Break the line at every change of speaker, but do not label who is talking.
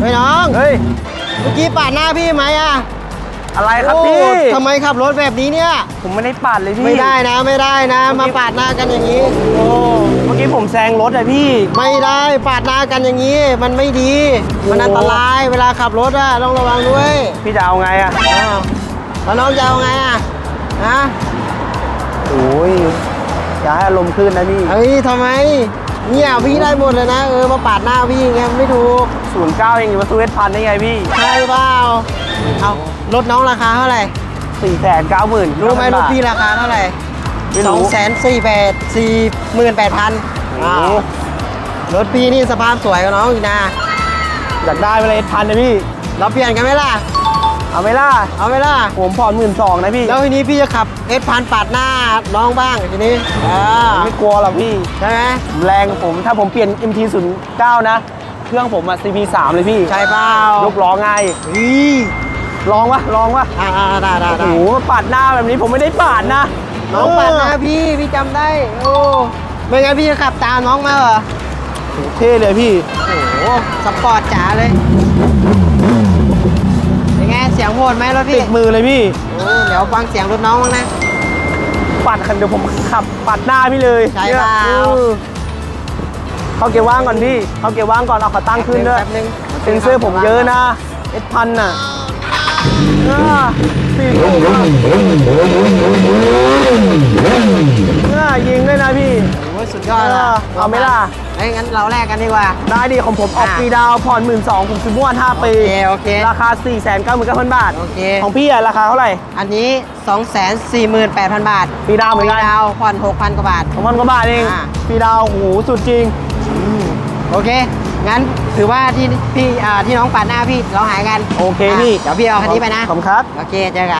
เฮ้ยน้อง
เฮ้ย
เมื่อกี้ปาดหน้าพี่ไหมอะ
อะไรครับ
โอ้
พี่
ทำไมขับรถแบบนี้เนี่ย
ผมไม่ได้ปาดเลยพี่
ไม่ได้นะไม่ได้นะ มาปาดหน้ากันอย่างนี้ โอ้
เมื่อกี้ผมแซงรถอะพี่
ไม่ได้ปาดหน้ากันอย่างนี้ มันไม่ดี มันอันตรายเวลาขับรถอะต้องระวังด้วย
พี่จะเอาไงอะ
อ้าวแล้วน้องจะเอาไงอะฮะ
โอ้ย อย่าให้อารมณ์ขึ้นนะพี่
เฮ้ยทำไม เนี่ยพี่ได้หมดเลยนะ เออมาปาดหน้าพี่ไงไม่ถูก
ศูนย์เก้าเองอยู่มาซื้อเวทพันได้ไงพี่
ใช่เปล่าเอารถน้องราคาเท่าไหร่
สี่แสนเก้าหมื่น
รู้ไหมรถพี่ราคาเท่าไหร่
ไม่
สอ
รู้
งแสนสี่แปดสี่หมื่นแปดพัน
โอ้โห
รถพี่นี่สภาพสวยกว่าน้องอีกนะ
อยากได้เวลาเวทพันนะพี่
เราเปลี่ยนกันไหมล่ะ
เอาไหมล่ะ
เอาไหมล่ะ
ผมผ่อนหมื่นสองนะพี่
แล้วทีนี้พี่จะขับเอสพันปาดหน้าน้องบ้างทีนี้อ่า
ไม่กลัวหรอกพี่
ใช่ไหม
ผมแรงผมถ้าผมเปลี่ยน MT 0 9 นะ เครื่องผมอะ CP 3 เลยพี่
ใช่เปล่าย
กล้อง่าย
อี
ลองวะลองวะ
อ่าอ่าได้ได้
โอ้
ได้
โหปาดหน้าแบบนี้ผมไม่ได้ปาดนะ
น้องปาดหน้าพี่พี่จำได้ โอ้ไม่งั้นพี่จะขับตามน้องมาเหรอ
โอ้โหเท่เลยพี่
โอ้โหสปอร์ตจ๋าเลย หดไหมรถ
ติ
พี่
ดมือเลยพี่
โอ้เดี๋ยวฟังเสียงรถน้องบ้างนะ
ปัดคันเดี๋ยวผมขับปัดหน้าพี่เลย
ใช่เปล่า
เออเข้าเกียร์ว่างก่อนพี่เข้าเกียร์ว่างก่อนเอาขาตั้งขึ้นด้วย
แป๊บนึง
เซ็นเซอร์ผมเยอะนะเอสพันน่ะอ่าสี่
โอ้ยสุดยอดละ
เออเอาไหมล่ะ
เอ้ยงั้นเราแลกกันดีกว่า
ได้ดิของผมออก
อะ
ฟรีดาวน์ผ่อนหมื่นสองผมซื้อม้วนห้าปี
โอเคโอเค
ราคา4ี่แสนเก้าหมื่นเก้าพันบาท
โอเค
ของพี่อะราคาเท่าไหร่
อันนี้ 248,000 บาท
ฟรีดาวน์เหมือน
ฟรี
กัน
ดาวน์ผ่อน6,000 กว่าบาท
สองพันกว่าบาทเอง
อ่า
ฟรีดาวน์โอ้โหสุดจริง
โอเค งั้นถือว่าที่พี่อ่าที่น้องปาดหน้าพี่เราหายกัน
โอเค
อะ
พี่
เดี๋ยวพี่เอาคันนี้ไปนะ
ขอบคุณครับ
โอเคเจอกัน